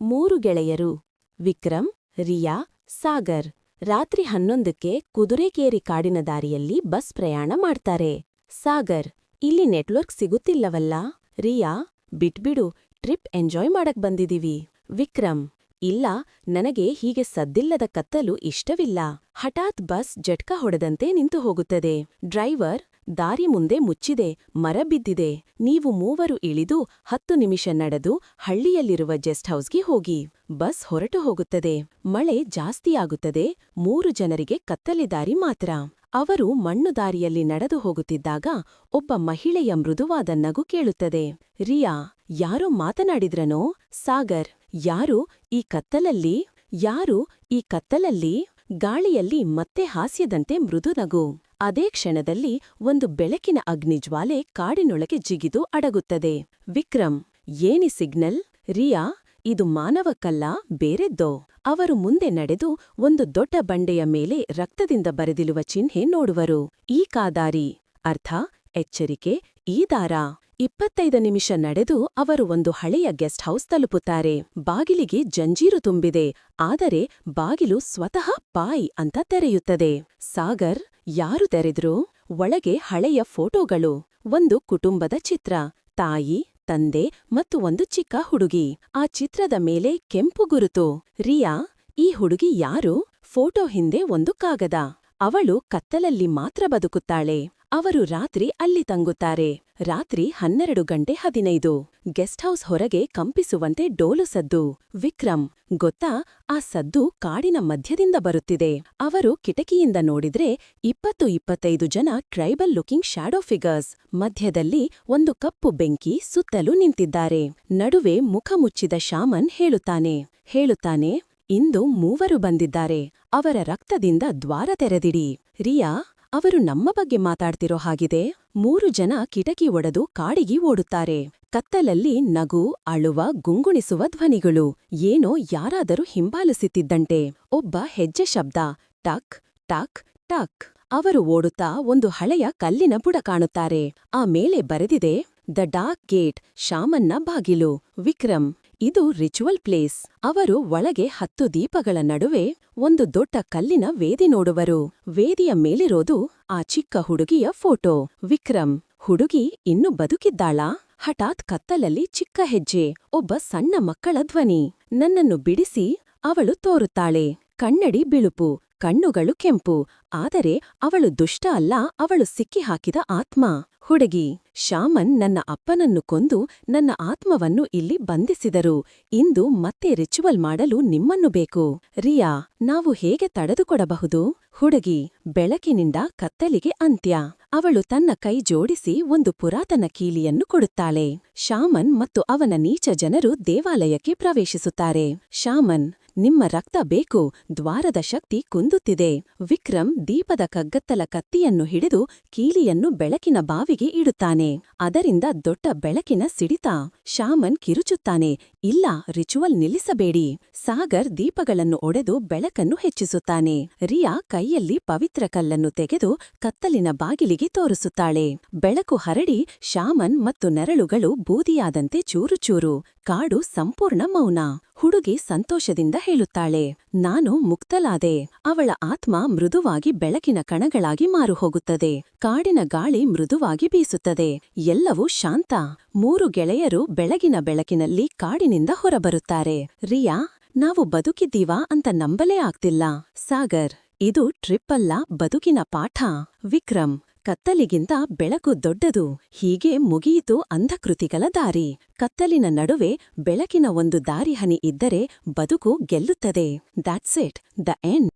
ಮೂರು ಗೆಳೆಯರು, ವಿಕ್ರಮ್, ರಿಯಾ, ಸಾಗರ್. ರಾತ್ರಿ ಹನ್ನೊಂದಕ್ಕೆ ಕುದುರೆಕೇರಿ ಕಾಡಿನ ದಾರಿಯಲ್ಲಿ ಬಸ್ ಪ್ರಯಾಣ ಮಾಡ್ತಾರೆ. ಸಾಗರ್, ಇಲ್ಲಿ ನೆಟ್ವರ್ಕ್ ಸಿಗುತ್ತಿಲ್ಲವಲ್ಲ? ರಿಯಾ, ಬಿಟ್ಬಿಡು, ಟ್ರಿಪ್ ಎಂಜಾಯ್ ಮಾಡಕ್ ಬಂದಿದೀವಿ. ವಿಕ್ರಮ್, ಇಲ್ಲ, ನನಗೆ ಹೀಗೆ ಸದ್ದಿಲ್ಲದ ಕತ್ತಲು ಇಷ್ಟವಿಲ್ಲ. ಹಠಾತ್ ಬಸ್ ಜಟ್ಕ ಹೊಡೆದಂತೆ ನಿಂತು ಹೋಗುತ್ತದೆ. ಡ್ರೈವರ್ ದಾರಿ ಮುಂದೆ ಮುಚ್ಚಿದೆ ಮರ ಬಿದ್ದಿದೆ ನೀವು ಮೂವರು ಇಳಿದು ಹತ್ತು ನಿಮಿಷ ನಡೆದು ಹಳ್ಳಿಯಲ್ಲಿರುವ ಗೆಸ್ಟ್ ಹೌಸ್ಗೆ ಹೋಗಿ. ಬಸ್ ಹೊರಟು ಹೋಗುತ್ತದೆ. ಮಳೆ ಜಾಸ್ತಿಯಾಗುತ್ತದೆ ಮೂರು ಜನರಿಗೆ ಕತ್ತಲೆ ದಾರಿ ಮಾತ್ರ. ಅವರು ಮಣ್ಣು ದಾರಿಯಲ್ಲಿ ನಡೆದು ಹೋಗುತ್ತಿದ್ದಾಗ ಒಬ್ಬ ಮಹಿಳೆಯ ಮೃದುವಾದ ನಗು ಕೇಳುತ್ತದೆ. ರಿಯಾ, ಯಾರೋ ಮಾತನಾಡಿದ್ರನೋ? ಸಾಗರ್, ಯಾರು ಈ ಕತ್ತಲಲ್ಲಿ? ಯಾರು ಈ ಕತ್ತಲಲ್ಲಿ? ಗಾಳಿಯಲ್ಲಿ ಮತ್ತೆ ಹಾಸ್ಯದಂತೆ ಮೃದು ನಗು. ಅದೇ ಕ್ಷಣದಲ್ಲಿ ಒಂದು ಬೆಳಕಿನ ಅಗ್ನಿಜ್ವಾಲೆ ಕಾಡಿನೊಳಗೆ ಜಿಗಿದು ಅಡಗುತ್ತದೆ. ವಿಕ್ರಮ್, ಏನಿ ಸಿಗ್ನಲ್? ರಿಯಾ, ಇದು ಮಾನವಕ್ಕಲ್ಲ ಬೇರೆದ್ದೋ? ಅವರು ಮುಂದೆ ನಡೆದು ಒಂದು ದೊಡ್ಡ ಬಂಡೆಯ ಮೇಲೆ ರಕ್ತದಿಂದ ಬರೆದಿರುವ ಚಿಹ್ನೆ ನೋಡುವರು. ಈ ಕಾದಾರಿ, ಅರ್ಥ, ಎಚ್ಚರಿಕೆ ಈ ದಾರ ಇಪ್ಪತ್ತೈದು ನಿಮಿಷ ನಡೆದು ಅವರು ಒಂದು ಹಳೆಯ ಗೆಸ್ಟ್ ಹೌಸ್ ತಲುಪುತ್ತಾರೆ. ಬಾಗಿಲಿಗೆ ಜಂಜೀರು ತುಂಬಿದೆ. ಆದರೆ ಬಾಗಿಲು ಸ್ವತಃ ಪಾಯ್ ಅಂತ ತೆರೆಯುತ್ತದೆ. ಸಾಗರ್, ಯಾರು ತೆರೆದ್ರು? ಒಳಗೆ ಹಳೆಯ ಫೋಟೋಗಳು. ಒಂದು ಕುಟುಂಬದ ಚಿತ್ರ. ತಾಯಿ, ತಂದೆ ಮತ್ತು ಒಂದು ಚಿಕ್ಕ ಹುಡುಗಿ. ಆ ಚಿತ್ರದ ಮೇಲೆ ಕೆಂಪು ಗುರುತು. ರಿಯಾ, ಈ ಹುಡುಗಿ ಯಾರು? ಫೋಟೋ ಹಿಂದೆ ಒಂದು ಕಾಗದ. ಅವಳು ಕತ್ತಲಲ್ಲಿ ಮಾತ್ರ ಬದುಕುತ್ತಾಳೆ. ಅವರು ರಾತ್ರಿ ಅಲ್ಲಿ ತಂಗುತ್ತಾರೆ. ರಾತ್ರಿ ಹನ್ನೆರಡು ಗಂಟೆ ಹದಿನೈದು. ಗೆಸ್ಟ್ ಹೌಸ್ ಹೊರಗೆ ಕಂಪಿಸುವಂತೆ ಡೋಲು ಸದ್ದು. ವಿಕ್ರಮ್, ಗೊತ್ತಾ? ಆ ಸದ್ದು ಕಾಡಿನ ಮಧ್ಯದಿಂದ ಬರುತ್ತಿದೆ. ಅವರು ಕಿಟಕಿಯಿಂದ ನೋಡಿದ್ರೆ ಇಪ್ಪತ್ತು ಇಪ್ಪತ್ತೈದು ಜನ ಟ್ರೈಬಲ್ ಲುಕಿಂಗ್ ಶ್ಯಾಡೋ ಫಿಗರ್ಸ್. ಮಧ್ಯದಲ್ಲಿ ಒಂದು ಕಪ್ಪು ಬೆಂಕಿ ಸುತ್ತಲೂ ನಿಂತಿದ್ದಾರೆ. ನಡುವೆ ಮುಖ ಮುಚ್ಚಿದ ಶಾಮನ್ ಹೇಳುತ್ತಾನೆ. ಹೇಳುತ್ತಾನೆ, ಇಂದು ಮೂವರು ಬಂದಿದ್ದಾರೆ. ಅವರ ರಕ್ತದಿಂದ ದ್ವಾರ ತೆರೆದಿಡಿ. ರಿಯಾ ಅವರು ನಮ್ಮ ಬಗ್ಗೆ ಮಾತಾಡ್ತಿರೋ ಹಾಗಿದೆ ಮೂರು ಜನ ಕಿಟಕಿ ಒಡೆದು ಕಾಡಿಗೆ ಓಡುತ್ತಾರೆ. ಕತ್ತಲಲ್ಲಿ ನಗು, ಅಳುವ, ಗುಂಗುಣಿಸುವ ಧ್ವನಿಗಳು. ಏನೋ ಯಾರಾದರೂ ಹಿಂಬಾಲಿಸುತ್ತಿದ್ದಂತೆ. ಒಬ್ಬ ಹೆಜ್ಜೆ ಶಬ್ದ, ಟಕ್ ಟಕ್ ಟಕ್. ಅವರು ಓಡುತ್ತಾ ಒಂದು ಹಳೆಯ ಕಲ್ಲಿನ ಬುಡ ಕಾಣುತ್ತಾರೆ. ಆ ಮೇಲೆ ಬರೆದಿದೆ, ದ ಡಾರ್ಕ್ ಗೇಟ್, ಶಾಮನ್ನ ಬಾಗಿಲು, ವಿಕ್ರಮ್. ಇದು ರಿಚುವಲ್ ಪ್ಲೇಸ್. ಅವರು ಒಳಗೆ ಹತ್ತು ದೀಪಗಳ ನಡುವೆ ಒಂದು ದೊಡ್ಡ ಕಲ್ಲಿನ ವೇದಿ ನೋಡುವರು. ವೇದಿಯ ಮೇಲಿರೋದು ಆ ಚಿಕ್ಕ ಹುಡುಗಿಯ ಫೋಟೋ. ವಿಕ್ರಮ್, ಹುಡುಗಿ ಇನ್ನು ಬದುಕಿದ್ದಾಳಾ? ಹಠಾತ್ ಕತ್ತಲಲ್ಲಿ ಚಿಕ್ಕ ಹೆಜ್ಜೆ. ಒಬ್ಬ ಸಣ್ಣ ಮಕ್ಕಳ ಧ್ವನಿ. ನನ್ನನ್ನು ಬಿಡಿಸಿ ಅವಳು ತೋರುತ್ತಾಳೆ. ಕನ್ನಡಿ ಬಿಳುಪು. ಕಣ್ಣುಗಳು ಕೆಂಪು, ಆದರೆ ಅವಳು ದುಷ್ಟ ಅಲ್ಲ, ಅವಳು ಸಿಕ್ಕಿಹಾಕಿದ ಆತ್ಮ. ಹುಡುಗಿ, ಶಾಮನ್ ನನ್ನ ಅಪ್ಪನನ್ನು ಕೊಂದು ನನ್ನ ಆತ್ಮವನ್ನು ಇಲ್ಲಿ ಬಂಧಿಸಿದರು. ಇಂದು ಮತ್ತೆ ರಿಚುವಲ್ ಮಾಡಲು ನಿಮ್ಮನ್ನು ಬೇಕು. ರಿಯಾ, ನಾವು ಹೇಗೆ ತಡೆದುಕೊಡಬಹುದು? ಹುಡುಗಿ, ಬೆಳಕಿನಿಂದ ಕತ್ತಲಿಗೆ ಅಂತ್ಯ. ಅವಳು ತನ್ನ ಕೈ ಜೋಡಿಸಿ ಒಂದು ಪುರಾತನ ಕೀಲಿಯನ್ನು ಕೊಡುತ್ತಾಳೆ. ಶಾಮನ್ ಮತ್ತು ಅವನ ನೀಚ ಜನರು ದೇವಾಲಯಕ್ಕೆ ಪ್ರವೇಶಿಸುತ್ತಾರೆ. ಶಾಮನ್ ನಿಮ್ಮ ರಕ್ತ ಬೇಕು, ದ್ವಾರದ ಶಕ್ತಿ ಕುಂದುತ್ತಿದೆ. ವಿಕ್ರಮ್ ದೀಪದ ಕಗ್ಗತ್ತಲ ಕತ್ತಿಯನ್ನು ಹಿಡಿದು ಕೀಲಿಯನ್ನು ಬೆಳಕಿನ ಬಾವಿಗೆ ಇಡುತ್ತಾನೆ. ಅದರಿಂದ ದೊಡ್ಡ ಬೆಳಕಿನ ಸಿಡಿತ. ಶಾಮನ್ ಕಿರುಚುತ್ತಾನೆ. ಇಲ್ಲ, ರಿಚುವಲ್ ನಿಲ್ಲಿಸಬೇಡಿ. ಸಾಗರ್ ದೀಪಗಳನ್ನು ಒಡೆದು ಬೆಳಕನ್ನು ಹೆಚ್ಚಿಸುತ್ತಾನೆ. ರಿಯಾ ಕೈಯಲ್ಲಿ ಪವಿತ್ರ ಕಲ್ಲನ್ನು ತೆಗೆದು ಕತ್ತಲಿನ ಬಾಗಿಲಿಗೆ ತೋರಿಸುತ್ತಾಳೆ. ಬೆಳಕು ಹರಡಿ ಶಾಮನ್ ಮತ್ತು ನೆರಳುಗಳು ಬೂದಿಯಾದಂತೆ ಚೂರುಚೂರು. ಕಾಡು ಸಂಪೂರ್ಣ ಮೌನ. ಹುಡುಗಿ ಸಂತೋಷದಿಂದ ಹೇಳುತ್ತಾಳೆ, ನಾನು ಮುಕ್ತಲಾದೆ ಅವಳ ಆತ್ಮ ಮೃದುವಾಗಿ ಬೆಳಕಿನ ಕಣಗಳಾಗಿ ಮಾರುಹೋಗುತ್ತದೆ. ಕಾಡಿನ ಗಾಳಿ ಮೃದುವಾಗಿ ಬೀಸುತ್ತದೆ. ಎಲ್ಲವೂ ಶಾಂತ. ಮೂರು ಗೆಳೆಯರು ಬೆಳಗಿನ ಬೆಳಕಿನಲ್ಲಿ ಕಾಡಿನಿಂದ ಹೊರಬರುತ್ತಾರೆ. ರಿಯಾ, ನಾವು ಬದುಕಿದ್ದೀವಾ ಅಂತ ನಂಬಲೇ ಆಗ್ತಿಲ್ಲ. ಸಾಗರ್, ಇದು ಟ್ರಿಪ್ಪಲ್ಲ, ಬದುಕಿನ ಪಾಠ. ವಿಕ್ರಮ್ ಕತ್ತಲಿಗಿಂತ ಬೆಳಕು ದೊಡ್ಡದು. ಹೀಗೆ ಮುಗಿಯಿತು ಅಂಧಕೃತಿಗಳ ದಾರಿ. ಕತ್ತಲಿನ ನಡುವೆ ಬೆಳಕಿನ ಒಂದು ದಾರಿಹನಿ ಇದ್ದರೆ ಬದುಕು ಗೆಲ್ಲುತ್ತದೆ. That's it the end